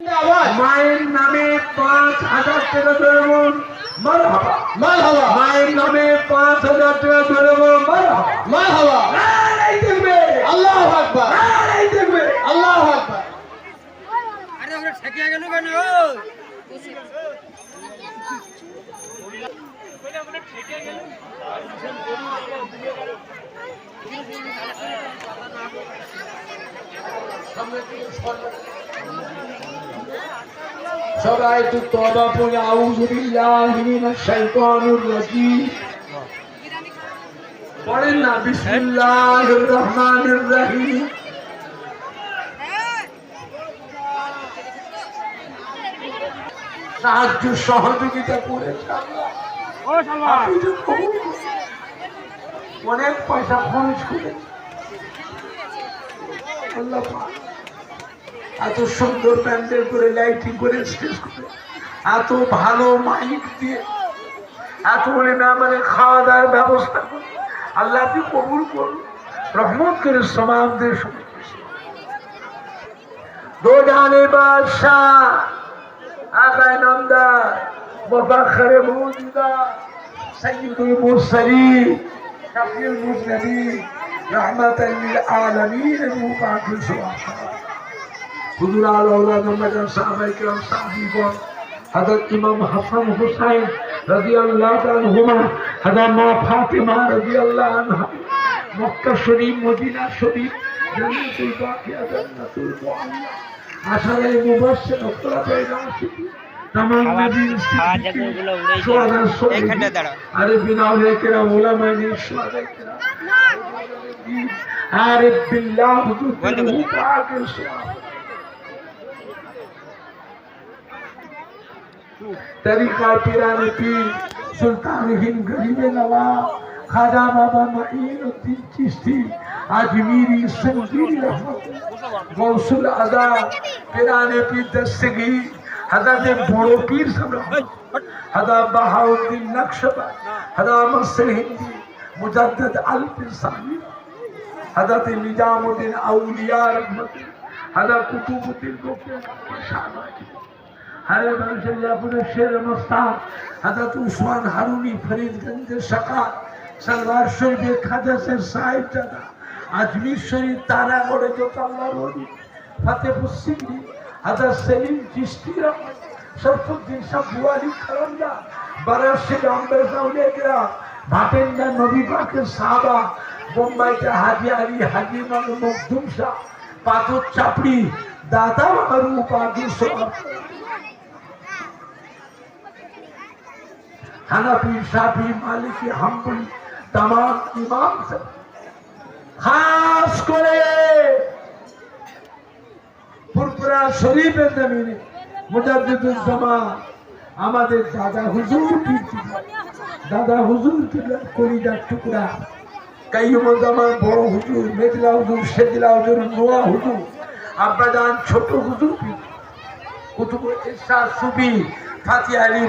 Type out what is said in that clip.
মায়ের নামে পাঁচ হাজার টাকা ধরবন মার হাবা মাল হাওয়া মায়ের নামে পাঁচ হাজার টাকা ধরবন মার মাল হাওয়া দেখবে। আল্লাহ আকবার। দেখবে। আল্লাহ আকবার। আরে ওরা ঠেকে গেল কেন? সবাই তবা শাইতানির রাজিম। পড়েন না, বিসমিল্লাহির রহমানির রহিম। সাহায্য সহযোগিতা করেছে। অনেক পয়সা খরচ করেছে এত সুন্দর প্যান্ডেল করে লাইটিং করে স্টেজ করে, এত ভালো মাইক দিয়ে, এত বলে না মানে খাওয়া দাওয়ার ব্যবস্থা করে। আল্লাহ আপনি কবুল করুন, রহমত করে সমাজদের দো জানে বাদশাহ আকায় নন্দা মুফাখরে মৌজুদা সৈয়দুল মুরসালিন, শফিউল মুজনবিন রহমাতাল আলামিন সুবহানাল্লাহ হুজুর হাজার ইমাম হাসান হুসাইন রাজি আল্লাহ হাজার মা ফাতেমা রাজি আল্লাহ মক্কা শরীফ মদিনা শরীফ আরে বিল্লাহ হুজুর طریقہ پیرانی پیر سلطان ہند گریب نوا خدا بابا معین و تین چشتی عجمیری سنگیری رحمت، غوث العزا پیرانی پیر دستگی، حضرت بڑو پیر سب رحمت حضرت بہاود دن نقشب حضرت مصر ہندی، مجدد علف سامی، حضرت نجام دن اولیاء رحمت، حضرت کتوب دن گفت شامہ کی আরে মানুষের জাফরের শের মোস্তাক হাজাত উসমান হারুনি ফরিদগঞ্জের শাখা, সালওয়ার শরীফের খাদাসের সাহেব দাদা আজমির শরীফ তারা গড়ে তো কাল্লা বলি ফাতেপুর সিকরি হাজার সেলিম চিস্তি রহমান সরফুদ্দিন শাহ বুয়ালি খালামদা বারাসি আম্বেদা উলিয়া ভাটেন্দা নবী পাকের সাহাবা, বোম্বাইতে হাজি আলি, হাজি মানে মখদুম শাহ, পাথর চাপড়ি, দাদা আমার উপাধি সব হানাফি সাফি মালিকি, হাম্বলি তাম ইমাম খাস করে ফুরপুরা শরীফের জমিনে মুজাদ্দিদুল জামান আমাদের দাদা হুজুর। দাদা হুজুর কলিজার টুকরা। কাইয়ুমুজ্জামান বড় হুজুর মেজলা হুজুর সেদিলা হুজুর, নোয়া হুজুর, আব্বাজান ছোট হুজুর কুতুব ইরশাদ সুফি ফাতি আলী